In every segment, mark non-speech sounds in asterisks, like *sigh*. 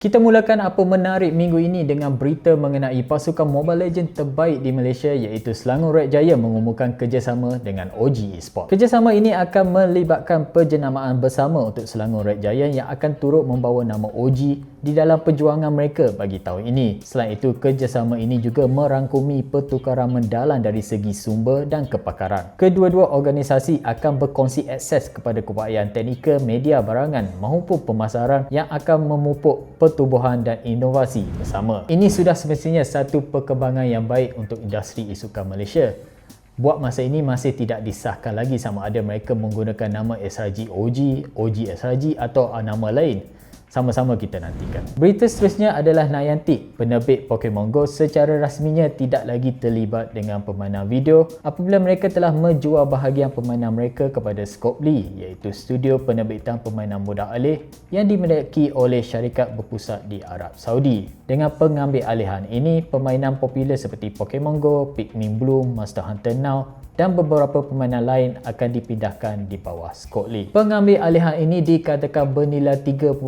Kita mulakan apa menarik minggu ini dengan berita mengenai pasukan Mobile Legends terbaik di Malaysia iaitu Selangor Red Jaya mengumumkan kerjasama dengan OG Esports. Kerjasama ini akan melibatkan penjenamaan bersama untuk Selangor Red Jaya yang akan turut membawa nama OG di dalam perjuangan mereka bagi tahun ini. Selain itu, kerjasama ini juga merangkumi pertukaran mendalam dari segi sumber dan kepakaran. Kedua-dua organisasi akan berkongsi akses kepada keupayaan teknikal, media barangan maupun pemasaran yang akan memupuk pertubuhan dan inovasi bersama. Ini sudah semestinya satu perkembangan yang baik untuk industri isukan Malaysia. Buat masa ini masih tidak disahkan lagi sama ada mereka menggunakan nama SRG OG, OG SRG atau nama lain sama-sama kita nantikan. Berita seterusnya adalah Niantic, penerbit Pokemon Go secara rasminya tidak lagi terlibat dengan permainan video apabila mereka telah menjual bahagian permainan mereka kepada Scopely iaitu studio penerbitan permainan mudah alih yang dimiliki oleh syarikat berpusat di Arab Saudi. Dengan pengambil alihan ini, permainan popular seperti Pokemon Go, Pikmin Bloom, Monster Hunter Now dan beberapa permainan lain akan dipindahkan di bawah Scott Lee. Pengambil alihan ini dikatakan bernilai 3.5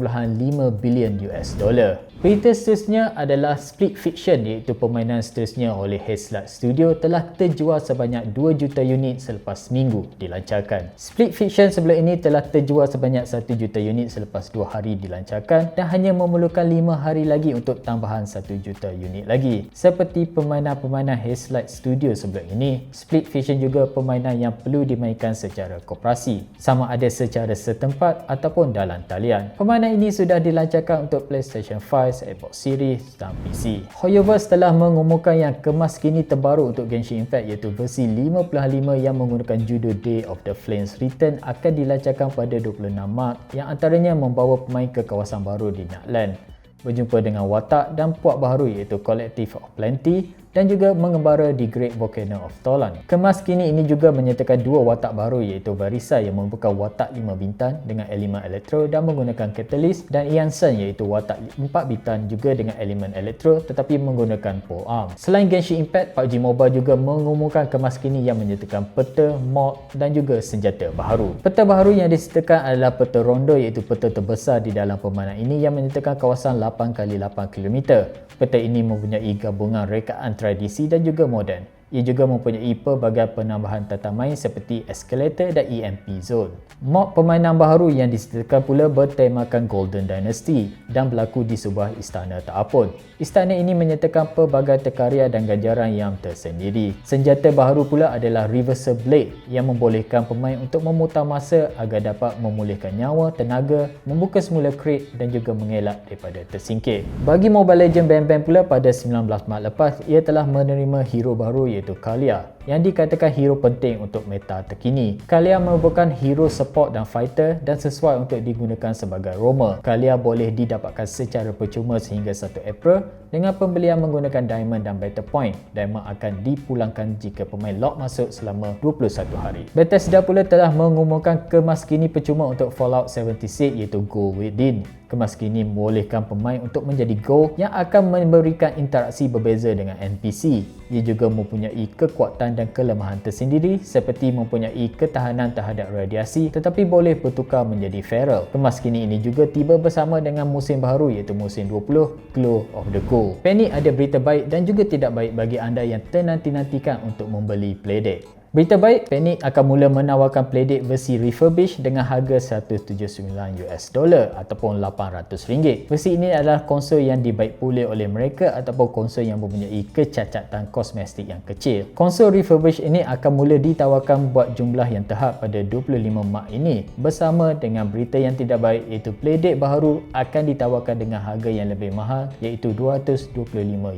bilion US dollar. Berita seterusnya adalah Split Fiction iaitu permainan seterusnya oleh Hazelight Studio telah terjual sebanyak 2 juta unit selepas minggu dilancarkan. Split Fiction sebelum ini telah terjual sebanyak 1 juta unit selepas 2 hari dilancarkan dan hanya memerlukan 5 hari lagi untuk tambahan 1 juta unit lagi. Seperti permainan-permainan Hazelight Studio sebelum ini, Split Fiction juga permainan yang perlu dimainkan secara koperasi, sama ada secara setempat ataupun dalam talian. Permainan ini sudah dilancarkan untuk PlayStation 5 Xbox Series dan PC. Hoyoverse telah mengumumkan yang kemas kini terbaru untuk Genshin Impact iaitu versi 5.5 yang menggunakan judul Day of the Flames Return akan dilancarkan pada 26 Mac yang antaranya membawa pemain ke kawasan baru di Nyakland berjumpa dengan watak dan puak baru iaitu Collective of Plenty dan juga mengembara di Great Volcano of Tolan. Kemas kini ini juga menyertakan dua watak baru iaitu Varisa yang membuka watak 5 bintang dengan elemen elektro dan menggunakan catalyst dan Ian Sen iaitu watak 4 bintang juga dengan elemen elektro tetapi menggunakan pole arm. Selain Genshin Impact, PUBG Mobile juga mengumumkan kemas kini yang menyertakan peta, mod dan juga senjata baharu. Peta baharu yang disertakan adalah peta rondo iaitu peta terbesar di dalam permainan ini yang menyertakan kawasan 8x8 km. Peta ini mempunyai gabungan rekaan tradisi dan juga moden. Ia juga mempunyai pelbagai penambahan tata main seperti Escalator dan EMP Zone. Mod permainan baharu yang disediakan pula bertemakan Golden Dynasty dan berlaku di sebuah istana tak apun. Istana ini menyertakan pelbagai tekaria dan ganjaran yang tersendiri. Senjata baharu pula adalah Reversal Blade yang membolehkan pemain untuk memutar masa agar dapat memulihkan nyawa, tenaga, membuka semula crit dan juga mengelak daripada tersingkir. Bagi Mobile Legends band-band pula pada 19 Mac lepas, ia telah menerima hero baru iaitu Kalia yang dikatakan hero penting untuk meta terkini. Kalia merupakan hero support dan fighter dan sesuai untuk digunakan sebagai roamer. Kalia boleh didapatkan secara percuma sehingga 1 April dengan pembelian menggunakan diamond dan battle point. Diamond akan dipulangkan jika pemain lock masuk selama 21 hari. Bethesda pula telah mengumumkan kemas kini percuma untuk Fallout 76 iaitu Go Within. Kemas kini membolehkan pemain untuk menjadi Go yang akan memberikan interaksi berbeza dengan NPC. Ia juga mempunyai kekuatan dan kelemahan tersendiri seperti mempunyai ketahanan terhadap radiasi tetapi boleh bertukar menjadi feral. Kemas kini ini juga tiba bersama dengan musim baru iaitu musim 20 Glow of the Go. Penny ada berita baik dan juga tidak baik bagi anda yang ternanti-nantikan untuk membeli Playdate. Berita baik, Panic akan mula menawarkan Playdate versi refurbished dengan harga 179 US dollar ataupun 800 ringgit. Versi ini adalah konsol yang dibaik pulih oleh mereka ataupun konsol yang mempunyai kecacatan kosmetik yang kecil. Konsol refurbished ini akan mula ditawarkan buat jumlah yang tahap pada 25 Mac ini bersama dengan berita yang tidak baik iaitu Playdate baru akan ditawarkan dengan harga yang lebih mahal iaitu 225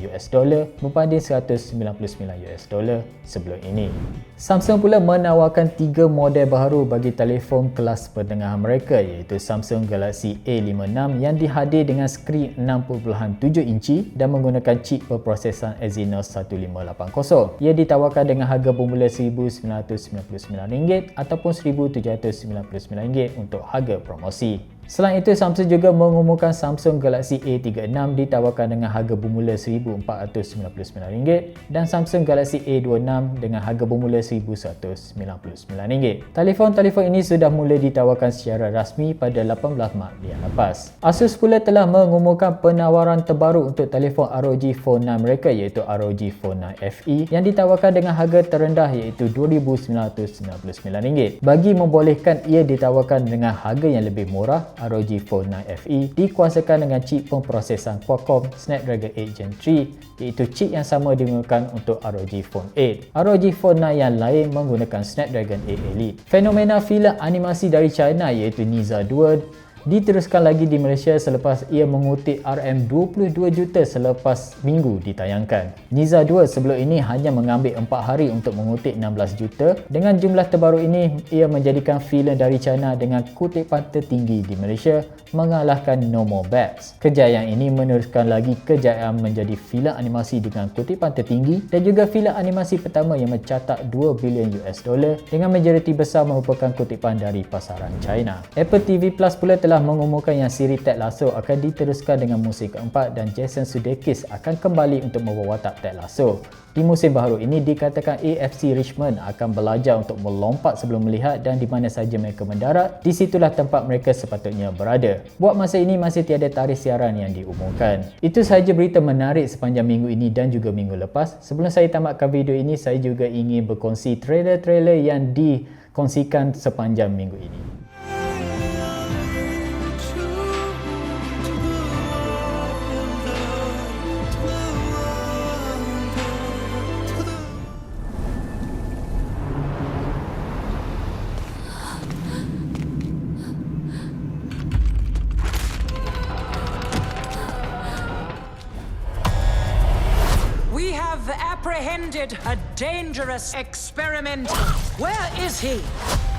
US dollar berbanding 199 US dollar sebelum ini. Samsung pula menawarkan tiga model baru bagi telefon kelas pertengahan mereka iaitu Samsung Galaxy A56 yang dihadir dengan skrin 6.7 inci dan menggunakan chip berprosesan Exynos 1580. Ia ditawarkan dengan harga bermula RM1,999 ataupun RM1,799 untuk harga promosi. Selain itu, Samsung juga mengumumkan Samsung Galaxy A36 ditawarkan dengan harga bermula RM1,499 dan Samsung Galaxy A26 dengan harga bermula RM1,199. Telefon-telefon ini sudah mula ditawarkan secara rasmi pada 18 Mac yang lepas. Asus pula telah mengumumkan penawaran terbaru untuk telefon ROG Phone 9 mereka iaitu ROG Phone 9 FE yang ditawarkan dengan harga terendah iaitu RM2,999 bagi membolehkan ia ditawarkan dengan harga yang lebih murah ROG Phone 9 FE dikuasakan dengan chip pemprosesan Qualcomm Snapdragon 8 Gen 3 iaitu chip yang sama digunakan untuk ROG Phone 8. ROG Phone 9 yang lain menggunakan Snapdragon 8 Elite. Fenomena filem animasi dari China iaitu Niza 2 diteruskan lagi di Malaysia selepas ia mengutip RM22 juta selepas minggu ditayangkan. Niza 2 sebelum ini hanya mengambil 4 hari untuk mengutip 16 juta. Dengan jumlah terbaru ini, ia menjadikan filem dari China dengan kutipan tertinggi di Malaysia mengalahkan No More Bats. Kejayaan ini meneruskan lagi kejayaan menjadi filem animasi dengan kutipan tertinggi dan juga filem animasi pertama yang mencatat 2 bilion US dollar dengan majoriti besar merupakan kutipan dari pasaran China. Apple TV Plus pula telah telah mengumumkan yang siri Ted Lasso akan diteruskan dengan musim keempat dan Jason Sudeikis akan kembali untuk membawa watak Ted Lasso. Di musim baru ini dikatakan AFC Richmond akan belajar untuk melompat sebelum melihat dan di mana saja mereka mendarat, di situlah tempat mereka sepatutnya berada. Buat masa ini masih tiada tarikh siaran yang diumumkan. Itu sahaja berita menarik sepanjang minggu ini dan juga minggu lepas. Sebelum saya tamatkan video ini, saya juga ingin berkongsi trailer-trailer yang dikongsikan sepanjang minggu ini. Apprehended a dangerous experiment. Where is he?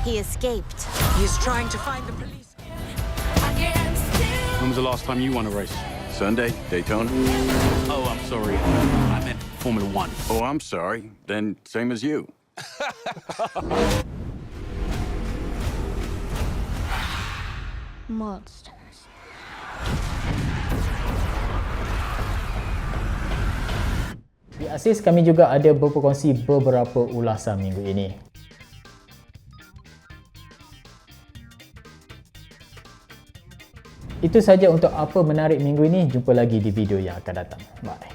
He escaped. He's trying to find the police. When was the last time you won a race? Sunday, Daytona. Oh, I'm sorry. I meant Formula One. Oh, I'm sorry. Then same as you. *laughs* Monsters. Asis kami juga ada berkongsi beberapa ulasan minggu ini. Itu saja untuk apa menarik minggu ini. Jumpa lagi di video yang akan datang. Bye.